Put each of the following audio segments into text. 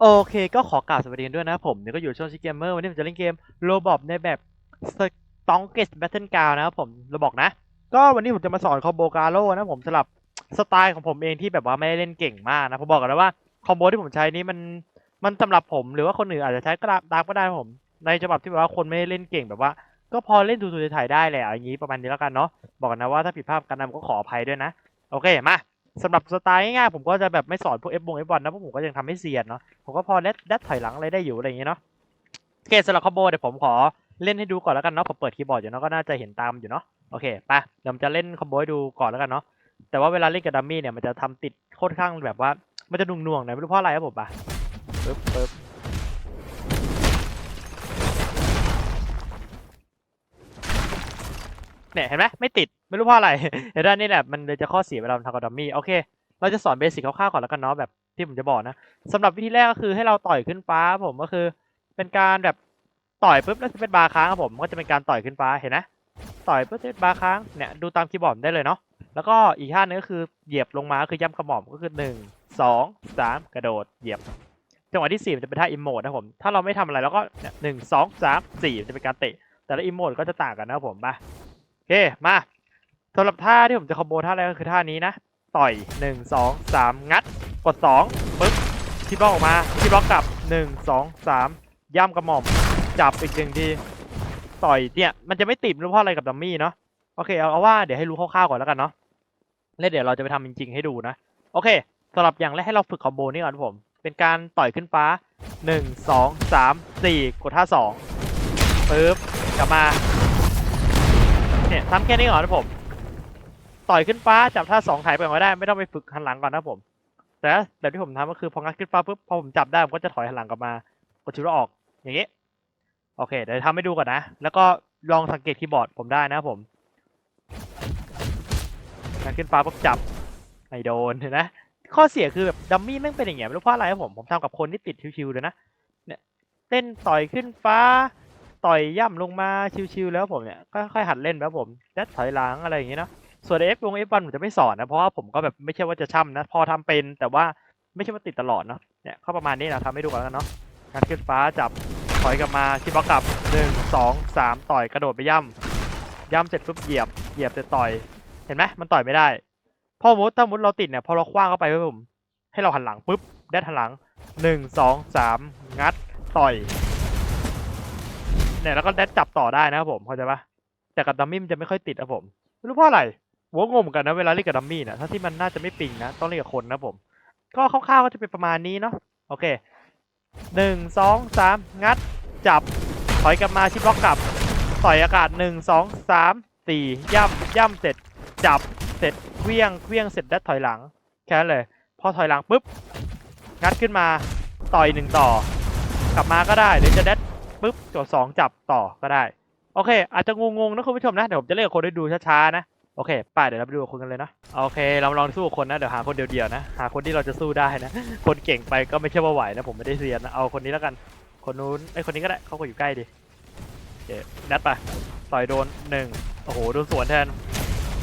โอเคก็ขอกล่าวสวัสดีกันด้วยนะผมเนี่ยก็อยู่ช่วงชิเกมเมอร์วันนี้ผมจะเล่นเกมโรบอบในแบบสตองเกสแบทเทิลกาวนะครับผมเราบอกนะ ก็วันนี้ผมจะมาสอนคอมโบกาโร่นะผมสลับสไตล์ของผมเองที่แบบว่าไม่ได้เล่นเก่งมากนะผมบอกกันแล้วว่าคอมโบที่ผมใช้นี้มันมันสำหรับผมหรือว่าคนอื่นอาจจะใช้ก็ได้ตามก็ได้ผม ในฉบับที่แบบว่าคนไม่ได้เล่นเก่งแบบว่า ก็พอเล่นทูทูไทยๆได้แหละอย่างนี้ประมาณนี้แล้วกันเนาะบอกกันนะว่าถ้าผิดพลาดกันนำก็ขออภัยด้วยนะ โอเคมา สำหรับสไตล์ง่ายๆผมก็จะแบบไม่สอนพวกเอฟบงเอฟบอลนะเพราะผมก็ยังทำให้เซียนเนาะผมก็พอเล็ดดัดถอยหลังอะไรได้อยู่อะไรอย่างเงี้ยเนาะโอเคสำหรับคอมโบเดี๋ยวผมขอเล่นให้ดูก่อนแล้วกันเนาะผมเปิดคีย์บอร์ดอยู่เนาะก็น่าจะเห็นตามอยู่เนาะโอเคไปเดี๋ยวจะเล่นคอมโบให้ดูก่อนแล้วกันเนาะแต่ว่าเวลาเล่นกับดัมมี่เนี่ยมันจะทำติดค่อนข้างแบบว่ามันจะหน่วงๆหน่อยไม่รู้เพราะอะไรครับผมปะปึ๊บปึ๊บเนี่ยเห็นไหมไม่ติด ไม่รู้เพราะอะไรเห็นด้านนี้แหละมันเลยจะข้อเสียเวลาทำกับดัมมี่โอเค เราจะสอนเบสิกคร่าวๆก่อนแล้วกันเนาะแบบที่ผมจะบอกนะสำหรับวิธีแรกก็คือให้เราต่อยขึ้นฟ้าผมก็คือ เป็นการแบบต่อยปุ๊บแล้วจะเป็นบาร์ค้างครับผมก็จะเป็นการต่อยขึ้นฟ้าเห็นนะต่อยปุ๊บเป็นบาร์ค้างเนี่ยดูตามคีย์บอร์ดได้เลยเนาะแล้วก็อีกท่านึงก็คือเหยียบลงมาก็คือย่ำกระหม่อมก็คือหนึ่งสองสามกระโดดเหยียบจังหวะที่สี่มันจะเป็นท่าอิมโมดนะผมถ้าเราไม่ทำอะไรแล้วก็หนึ่งสองสามสี่จะเป็นการเตะ แต่ละอิมโมดก็จะต่างกันนะครับผมมาโอเคมา สำหรับท่าที่ผมจะคอมโบท่าแรกก็คือท่านี้นะ ต่อยหนึ่งสองสามงัด กดสองปึ๊บที่บล็อกออกมาที่บล็อกกลับหนึ่งสองสามย่ำกระหม่อม จับอีกหนึ่งที ต่อยเนี่ย มันจะไม่ติดรู้เพราะอะไรกับดัมมี่เนาะ โอเค เอาเอาว่าเดี๋ยวให้รู้คร่าวๆก่อนแล้วกันเนาะ แล้วเดี๋ยวเราจะไปทำจริงๆให้ดูนะ โอเคสำหรับอย่างแรกให้เราฝึกคอมโบนี่ก่อนผม เป็นการต่อยขึ้นฟ้าหนึ่งสองสามสี่กดท่าสองปึ๊บกลับมา เนี่ยทำแค่นี้ก่อนนะผม ต่อยขึ้นฟ้าจับท่าสองถ่ายไปก่อนได้ ไม่ต้องไปฝึกหันหลังก่อนนะผม แต่แบบที่ผมทำก็คือพองัดขึ้นฟ้าปุ๊บพอผมจับได้ผมก็จะถอยหันหลังกลับมากดชิวออก อย่างนี้โอเค เดี๋ยวทำให้ดูก่อนนะ แล้วก็ลองสังเกตคีย์บอร์ดผมได้นะผมงัดขึ้นฟ้าปุ๊บจับไม่โดนเห็นไหมข้อเสียคือแบบดัมมี่แม่งเป็นอย่างเงี้ยไม่รู้เพราะอะไรครับผมผมทำกับคนที่ติดชิวๆเลยนะเนี่ยเต้นต่อยขึ้นฟ้า ต่อยย่ำลงมาชิวๆแล้วผมเนี่ยก็ค่อยๆหัดเล่นแล้วผมแดดถอยหลังอะไรอย่างเงี้ยเนาะ ส่วน F วง F1 ผมจะไม่สอนนะเพราะว่าผมก็แบบไม่ใช่ว่าจะช่ำนะ พอทำเป็นแต่ว่าไม่ใช่ว่าติดตลอดเนาะเนี่ยเข้าประมาณนี้นะทำให้ดูก่อนแล้วกันเนาะการขึ้นฟ้าจับถอยกลับมาคิดบล็อกกลับหนึ่งสองสามต่อยกระโดดไปย่ำย่ำเสร็จปุ๊บเหยียบเหยียบเสร็จต่อย เห็นไหมมันต่อยไม่ได้พอมุดถ้ามุดเราติดเนี่ยพอเราคว้างเข้าไปปุ๊บผมให้เราหันหลังปุ๊บแดดหันหลังหนึ่งสองสามงัดต่อยเนี่ยแล้วก็แดดจับต่อได้นะครับผมเข้าใจปะแต่กับดัมมี่มันจะไม่ค่อยติดนะผมไม่รู้เพราะอะไร ผมก็งงมกันนะเวลาเล่นกับดัมมี่นะถ้าที่มันน่าจะไม่ปิงนะต้องเล่นกับคนนะผม ก็คร่าวๆก็จะเป็นประมาณนี้เนาะโอเคหนึ่งสองสามงัดจับถอยกลับมาที่บล็อกกลับต่อยอากาศหนึ่งสองสามสี่ย่ำย่ำเสร็จจับเสร็จเคลี้ยงเคลี้ยงเสร็จแล้วถอยหลังแค่นั้นเลย พอถอยหลังปุ๊บงัดขึ้นมาต่อยหนึ่งต่อ กลับมาก็ได้หรือจะแดดปุ๊บตัวสองจับต่อก็ได้ โอเค อาจจะงงๆนะคุณผู้ชมนะเดี๋ยวผมจะเล่นกับคนให้ดูช้าๆนะ โอเคไป้าเดี๋ยวเราไปดูกับคนกันเลยนะโอเค เราลองสู้คนนะเดี๋ยวหาคนเดียวๆนะ หาคนที่เราจะสู้ได้นะ คนเก่งไปก็ไม่ใช่ว่าไหวนะผมไม่ได้เรียนนะเอาคนนี้แล้วกัน คนนู้นไอ้คนนี้ก็ได้เขาก็อยู่ใกล้ดิโอเคนัดไปต่อยโดนหนึ่งโอ้โหโดนสวนแทน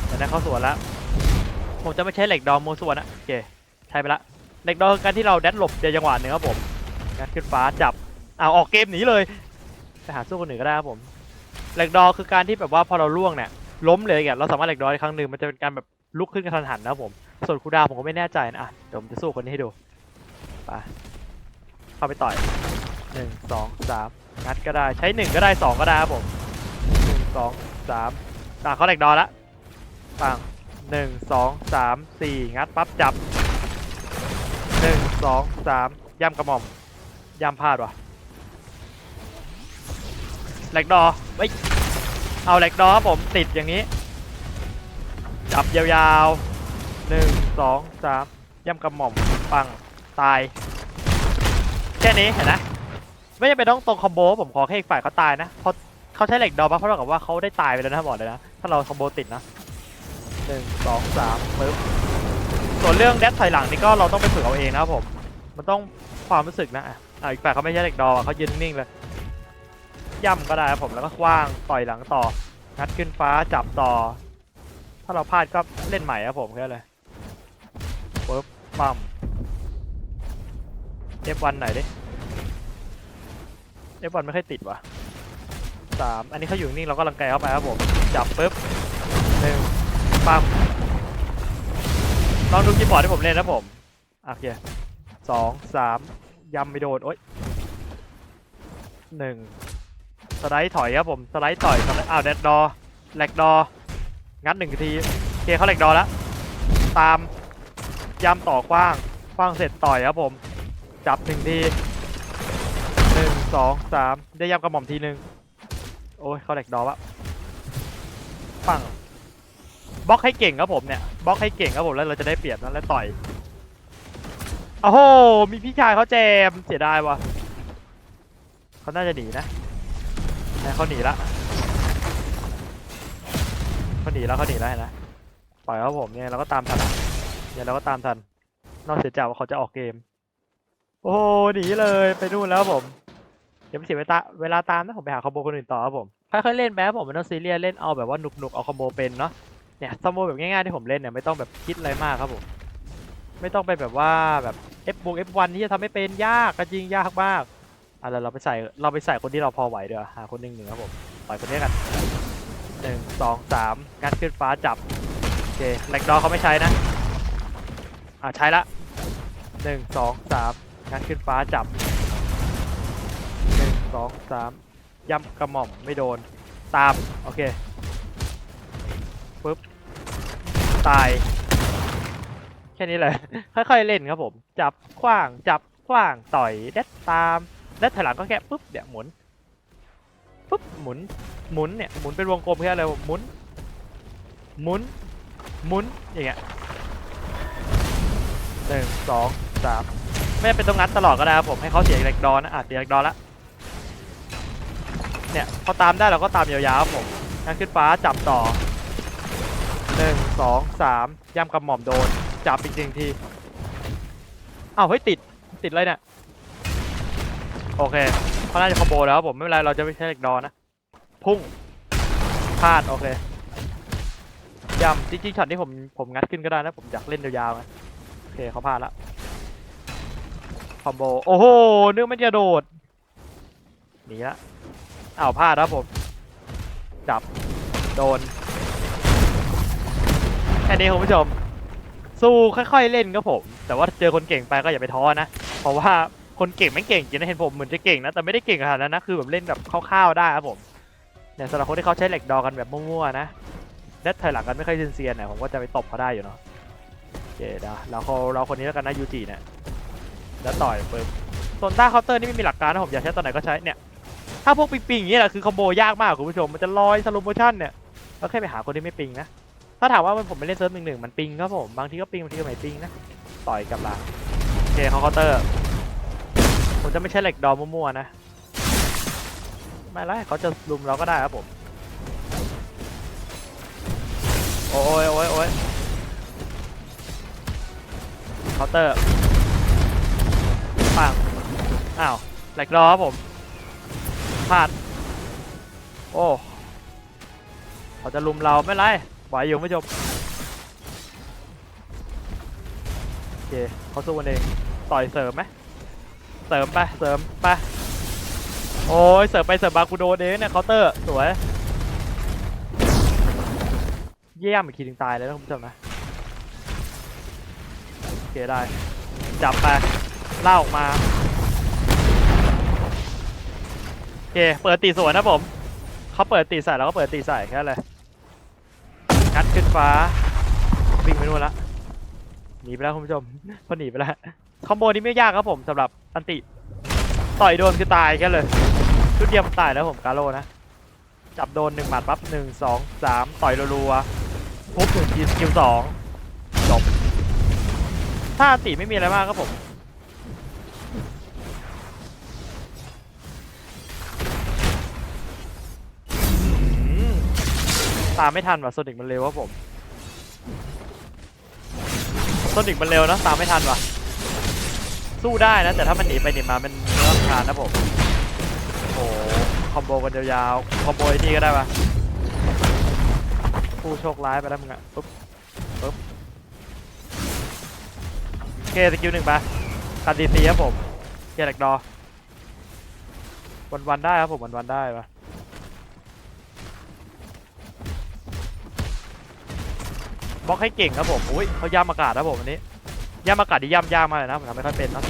แต่นั้นเขาสวนแล้วผมจะไม่ใช้เหล็กดอมโมวสวนนะโอเคใช้ไปละเหล็กดอมคือการที่เราแดดหลบในจังหวะหนึ่งครับผมงัดขึ้นฟ้าจับเอาออกเกมหนีเลยไปหาสู้คนอื่นก็ได้ครับผมเหล็กดอคือการที่แบบว่าพอเราล่วงเนี่ย ล้มเลยอย่างเราสามารถเหล็กดอยครั้งหนึ่งมันจะเป็นการแบบลุกขึ้นกระทันหันนะครับผม ส่วนคูดาวผมก็ไม่แน่ใจนะอะเดี๋ยวผมจะสู้คนนี้ให้ดูไปเข้าไปต่อยหนึ่งสองสามงัดก็ได้ใช้หนึ่งก็ได้สองก็ได้ครับผมหนึ่งสองสามอะเขาเหล็กดอละปังหนึ่งสองสามสี่งัดปั๊บจับหนึ่งสองสามย่ำกระหม่อมย่ำพลาดว่ะเหล็กดอไว้ เอาเหล็กดอครับผมติดอย่างนี้ จับยาวๆหนึ่งสองสามย่ำกระหม่อมปังตาย แค่นี้เห็นนะไม่จำเป็นต้องตรงคอมโบผมขอแค่อีกฝ่ายเขาตายนะเพราะเขาใช้เหล็กดอมาเพราะเท่ากับว่าเขาได้ตายไปแล้วนะบอกเลยนะถ้าเราคอมโบติดนะหนึ่งสองสามปึ๊บส่วนเรื่องแดดถอยหลังนี่ก็เราต้องไปฝึกเอาเองนะครับผม มันต้องความรู้สึกนะอะอีกฝ่ายเขาไม่ใช่เหล็กดอเขายืนนิ่งเลย ย่ำก็ได้ครับผมแล้วก็คว้างต่อยหลังต่องัดขึ้นฟ้าจับต่อ ถ้าเราพลาดก็เล่นใหม่ครับผมแค่เลยปึ๊บปั๊ม F1 หน่อยดิ F1 ไม่ค่อยติดว่ะสามอันนี้เขาอยู่นิ่งเราก็รังแกเข้าไปครับผมจับปุ๊บหนึ่งปั๊มลองดูคีย์บอร์ดที่ผมเล่นนะผมโอเคสองสามยำไม่โดนโอ๊ยหนึ่ง สไลด์ถอยครับผมสไลด์ต่อยสไลด์อ้าวแดดดอแหลกดอ งัดหนึ่งทีเคเขาแหลกดอแล้วตามยำต่อกว้างกว้างเสร็จต่อยครับผม จับหนึ่งทีหนึ่งสองสามได้ยำกระหม่อมทีหนึ่งโอ้ยเขาแหลกดอวะปังบล็อกให้เก่งครับผมเนี่ยบล็อกให้เก่งครับผมแล้วเราจะได้เปรียบนะแล้วต่อยโอ้โหมีพี่ชายเขาแจมเสียดายวะเขาน่าจะหนีนะ นะเขาหนีละเขาหนีแล้วเขาหนีแล้วเห็นนะปล่อยครับผมเนี่ยเราก็ตามทันเนี่ยเราก็ตามทัน นอกเสียจากว่าเขาจะออกเกม โอ้โหหนีเลยไปนู่นแล้วผมเดี๋ยวไม่เสียเวลาเวลาตามนะผมไปหาคอมโบคนอื่นต่อครับผมค่อยๆเล่นไปครับผมไม่ต้องซีเรียสเล่นเอาแบบว่าหนุกๆเอาคอมโบเป็นเนาะเนี่ยคอมโบแบบง่ายๆที่ผมเล่นเนี่ยไม่ต้องแบบคิดอะไรมากครับผม ไม่ต้องไปแบบว่าแบบ F บวก F1 ที่จะทำให้เป็นยากก็จริงยากมาก อะเราเราไปใส่เราไปใส่คนที่เราพอไหวเดี๋ยวาหาคนหนึ่งหนึ่งครับผมปล่อยคนนี้กันหนึ่งสองสามงัดขึ้นฟ้าจับโอเคแหลกดอเขาไม่ใช้นะอ่าใช้ละหนึ่งสองสามงัดขึ้นฟ้าจับหนึ่งสองสามย่ำกระหม่อมไม่โดนตามโอเคปุ๊บตาย แค่นี้เลย ค่อยๆเล่นครับผม จับขว้างจับขว้างต่อยเด็ดตาม เด็ดถอยหลังก็แค่ปุ๊บเดี๋ยวหมุนปุ๊บหมุนหมุนเนี่ยหมุนเป็นวงกลมแค่อะไรหมุนหมุนหมุนอย่างเงี้ยหนึ่งสองสามไม่เป็นต้องงัดตลอดก็ได้ครับผมให้เขาเสียแรงดอนนะอะเสียแรงดอนละเนี่ยพอตามได้เราก็ตามยาวๆครับผมงัดขึ้นฟ้าจับต่อหนึ่งสองสามย่ำกระหม่อมโดนจับอีกหนึ่งทีอ้าวเฮ้ยติดติดเลยเนี่ย โอเคเขาน่าจะคอมโบแล้วผมไม่เป็นไรเราจะไม่ใช้แรงดอนนะ พุ่งพลาดโอเคย่ำจริงๆช็อตที่ผมผมงัดขึ้นก็ได้นะผมอยากเล่นยาวๆไงโอเคเขาพลาดละคอมโบโอ้โหนึกมันจะโดดหนีละอ้าวพลาดครับผม จับโดนแค่นี้คุณผู้ชม สู้ค่อยๆเล่นครับผม แต่ว่าเจอคนเก่งไปก็อย่าไปท้อนะ เพราะว่า คนเก่งไม่เก่งจริงนะเห็นผมเหมือนจะเก่งนะแต่ไม่ได้เก่งขนาดนั้นนะคือแบบเล่นแบบคร่าวๆได้ครับผมเนี่ยสำหรับคนที่เขาใช้เหล็กดอกันแบบมั่วๆนะเด็ดถอยหลังกันไม่ค่อยเซียนๆเนี่ยผมก็จะไปตบเขาได้อยู่เนาะโอเคเดี๋ยวเราเขาเราคนนี้แล้วกันนะยูจิเนี่ยแล้วต่อยปึ๊บส่วนต้าเคาน์เตอร์นี่ไม่มีหลักการนะผมอยากใช้ตอนไหนก็ใช้เนี่ยถ้าพวกปิงปิงๆอย่างนี้แหละคือคอมโบยากมากคุณผู้ชมมันจะลอยสโลโมชั่นเนี่ยก็แค่ไปหาคนที่ไม่ปิงนะถ้าถามว่ามันผมไปเล่นเซิร์ฟหนึ่งหนึ่งมันปิงครับผมบางทีก็ปิงบางทีก็ไม่ปิงนะต่อยกับหลังโอเคเขาเคาน์เตอร์ ผมจะไม่ใช้เหล็กดอมมั่วๆนะ ไม่ไรเขาจะลุมเราก็ได้ครับผม โอ้ยโอ้ยโอ้ยเคาน์เตอร์ปังอ้าวแหลกรอครับผมพลาด โอ้เขาจะลุมเราไม่ไรไหวอยู่ไม่จบโอเคเขาสู้กันเอง ต่อยเสริมไหม สริมไปเสริมไปโอ้ยเสริมไปเสริมมากูโดนเองเนี่ยเคาน์เตอร์สวยเยี่ยมอีกทีถึงตายเลยนะคุณผู้ชมนะโอเคได้จับไปเล่าออกมาโอเคเปิดตีสวนนะผมเขาเปิดตีใส่เราก็เปิดตีใส่แค่นั้นเลยงัดขึ้นฟ้าวิ่งไปนู่นละหนีไปแล้วคุณผู้ชมเขาหนีไปแล้ว คอมโบนี้ไม่ยากครับผมสำหรับอันติ ต่อยโดนคือตายแค่เลย ชุดเดียวมันตายแล้วผมกาโลนะ จับโดนหนึ่งหมัดปั๊บหนึ่งสองสามต่อยรัวๆทุบหนึ่งทีสกิลสองจบ ถ้าอันติไม่มีอะไรมากครับผมอืมตามไม่ทันว่ะโซนิกมันเร็วครับผมโซนิกมันเร็วนะตามไม่ทันว่ะ สู้ได้นะ แต่ถ้ามันหนีไปหนีมามันเนื้อคานนะผมโอ้โหคอมโบกันยาวๆคอมโบไอ้นี่ก็ได้ปะผู้โชคร้ายไปแล้วมึงอะปุ๊บปุ๊บโอเคสกิลหนึ่งไปตัดดีซีครับผมเกียร์แหลกดอวันวันๆได้ครับผมวันวันๆได้ปะบล็อกให้เก่งครับผมอุ้ยเขาย่ำอากาศครับผมอันนี้ ย่ำอากาศที่ย่ำยากมากเลยนะผมทำไม่ค่อยเป็นนะห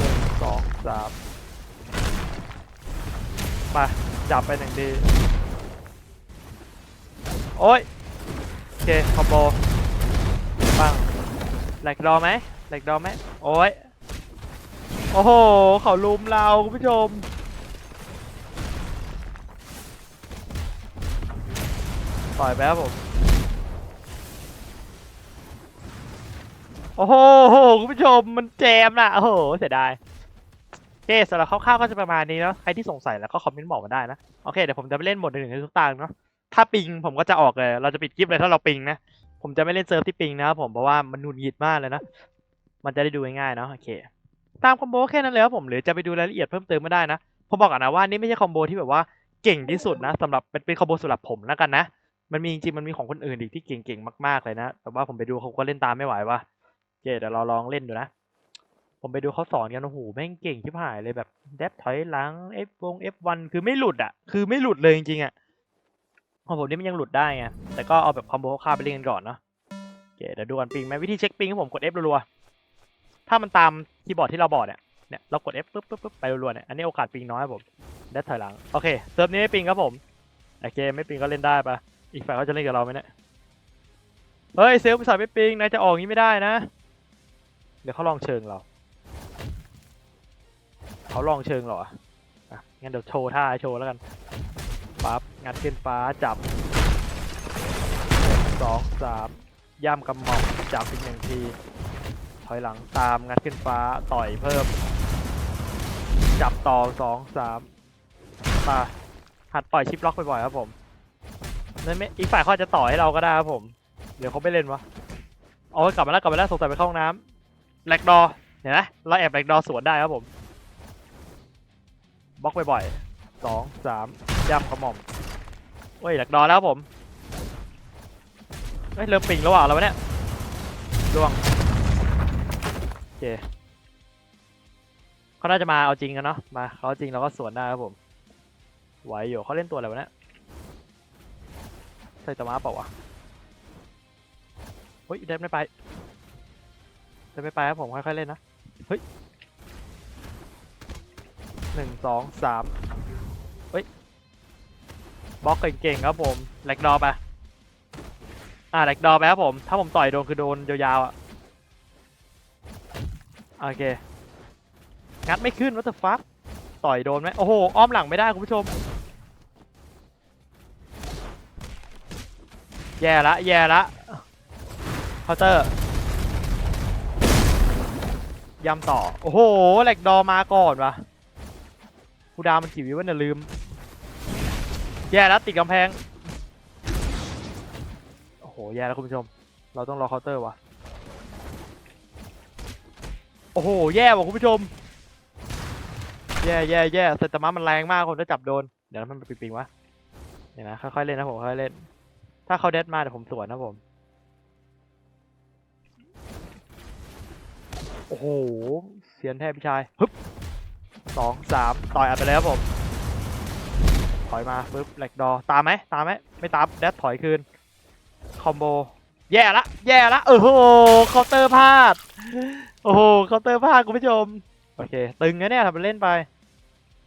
นึ่งสองสามไปจับไปหนึ่งดีโอ้ยโอเคคอมโบปังแหลกดอไหมแหลกดอไหมโอ้ยโอ้โหเขาลุมเราคุณผู้ชมต่อยไปครับผม โอ้โหคุณผู้ชมมันแจมนะโอ้โหเสียดายโอเคสำหรับคร่าวๆก็จะประมาณนี้เนาะใครที่สงสัยแล้วก็คอมเมนต์บอกมาได้นะโอเคเดี๋ยวผมจะไปเล่นหมดหนึ่งในทุกตางเนาะถ้าปิงผมก็จะออกเลย เราจะปิดคลิปเลยถ้าเราปิงนะผมจะไม่เล่นเซิร์ฟที่ปิงนะครับผมเพราะว่ามันหนุนหงิดมากเลยนะมันจะได้ดูง่ายๆเนาะโอเค ตามคอมโบแค่นั้นเลยครับผมหรือจะไปดูรายละเอียดเพิ่มเติมไม่ได้นะผมบอกก่อนนะว่านี่ไม่ใช่คอมโบที่แบบว่าเก่งที่สุดนะสำหรับเป็นคอมโบสำหรับผมแล้วกันนะ มันมีจริงๆมันมีของคนอื่นอีกที่เก่งๆมากๆเลยนะ แต่ว่าผมไปดูเขาก็เล่นตามไม่ไหวว่ะ เคเดี๋ยวเราลองเล่นดูนะ ผมไปดูเขาสอนกัน โอ้โห แม่งเก่งชิบหายเลยแบบเดฟถอยหลัง F วง F1 คือไม่หลุดอะ คือไม่หลุดเลยจริงๆอะ ของผมนี่มันยังหลุดได้ไง แต่ก็เอาแบบคอมโบคร่าไปเล่นกันก่อนเนาะโอเคเดี๋ยวดูกันปิงไหมวิธีเช็คปิงของผมกด F รัวๆ ถ้ามันตามคีย์บอร์ดที่เราบอกเนี่ย เนี่ยเรากด F ปุ๊บปุ๊บปุ๊บไปรัวๆเนี่ย อันนี้โอกาสปิงน้อยครับผมเดฟถอยหลัง โอเค เซิร์ฟนี้ไม่ปิงครับผมโอเคไม่ปิงก็เล่นได้ปะอีกฝ่ายเขาจะเล่นกับเราไหมเนี่ย เฮ้ยเซลล์ภาษาไม่ปิงนายจะออกงี้ไม่ได้นะ เดี๋ยวเขาลองเชิงเรา เขาลองเชิงเราอะอะงั้นเดี๋ยวโชว์ท่าโชว์แล้วกันปั๊บงัดขึ้นฟ้าจับสองสามย่ำกำหม่อมจับอีกหนึ่งที ถอยหลังตามงัดขึ้นฟ้าต่อยเพิ่ม จับต่อสองสามมาหัดปล่อยชิปล็อกบ่อยๆครับผมนั่นไม่อีกฝ่ายเขาจะต่อให้เราก็ได้ครับผม เดี๋ยวเขาไม่เล่นวะเอาไว้กลับมาแล้วกลับมาแล้วสงสัยไปเข้าห้องน้ำ แหลกดอเห็นไหมเราแอบแหลกดอสวนได้ครับผมบล็อกบ่อยๆสองสามย่ำขมอมเฮ้ยแหลกดอแล้วผมเฮ้ยเริ่มปิงแล้วว่ะเราเนี่ยล่วงโอเคเขาน่าจะมาเอาจริงกันเนาะมาเขาเอาจริงเราก็สวนได้ครับผมไหวอยู่เขาเล่นตัวอะไรวะเนี่ยใส่ตะมาเปล่าวะเฮ้ยเดินไม่ไป เดินไม่ไปครับผมค่อยๆเล่นนะ เฮ้ยหนึ่งสองสามเฮ้ยบล็อกเก่งๆครับผมแหลกดอไปอ่าแหลกดอไปครับผม ถ้าผมต่อยโดนคือโดนยาวๆอะโอเค งัดไม่ขึ้นวัตถุฟักต่อยโดนไหมโอ้โห อ้อมหลังไม่ได้คุณผู้ชม แย่ละ แย่ละเคาน์เตอร์ ยำต่อ โอ้โหแหลกดอมาก่อนวะกูดามันกี่วิวะเนี่ยลืม แย่แล้วติดกำแพง โอ้โห แย่แล้วคุณผู้ชม เราต้องรอเคาน์เตอร์วะโอ้โห แย่ว่ะคุณผู้ชม แย่แย่แย่เซตามะมันแรงมากคนถ้าจับโดน เดี๋ยวมันไปปิงๆวะเดี๋ยวนะค่อยๆเล่นนะผมค่อยๆเล่น ถ้าเขาเด็ดมาเดี๋ยวผมสวนนะผม โอ้โห เสียนแทบพี่ชายฮึบสองสามต่อยอัดไปเลยครับผม ถอยมาปึ๊บแหลกดอ ตามไหมตามไหมไม่ตามแดดถอยคืน คอมโบ แย่ละ แย่ละ โอ้โหเคาน์เตอร์พลาด โอ้โหเคาน์เตอร์พลาดคุณผู้ชม โอเค ตึงนะเนี่ยทำเป็นเล่นไป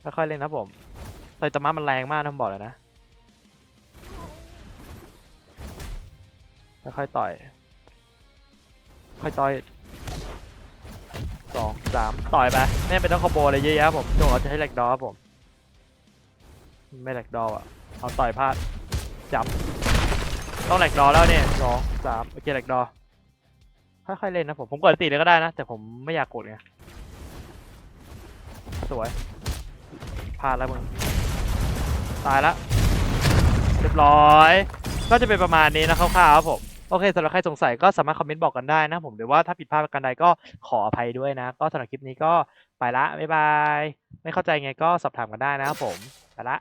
ค่อยๆเล่นนะผมไซตามะมันแรงมากนะผมบอกเลยนะ ค่อยๆต่อย ค่อยต่อย สองสามต่อยไปไม่เป็นต้องคอมโบอะไรเยอะแยะผมจงเราจะใช้แหลกดอครับผม ไม่แหลกดออะเอาต่อยพลาดจับ ต้องแหลกดอแล้วเนี่ยสองสามโอเคแหลกดอค่อยๆเล่นนะผมผมกดติเลยก็ได้นะ แต่ผมไม่อยากกดไงสวยพลาดแล้วมึงตายละเรียบร้อย ก็จะเป็นประมาณนี้นะคร่าวๆครับผม โอเคสำหรับใครสงสัยก็สามารถคอมเมนต์บอกกันได้นะผมหรือว่าถ้าผิดพลาดประการใดก็ขออภัยด้วยนะ ก็สำหรับคลิปนี้ก็ไปละบ๊ายบาย ไม่เข้าใจไงก็สอบถามกันได้นะครับผมไปละ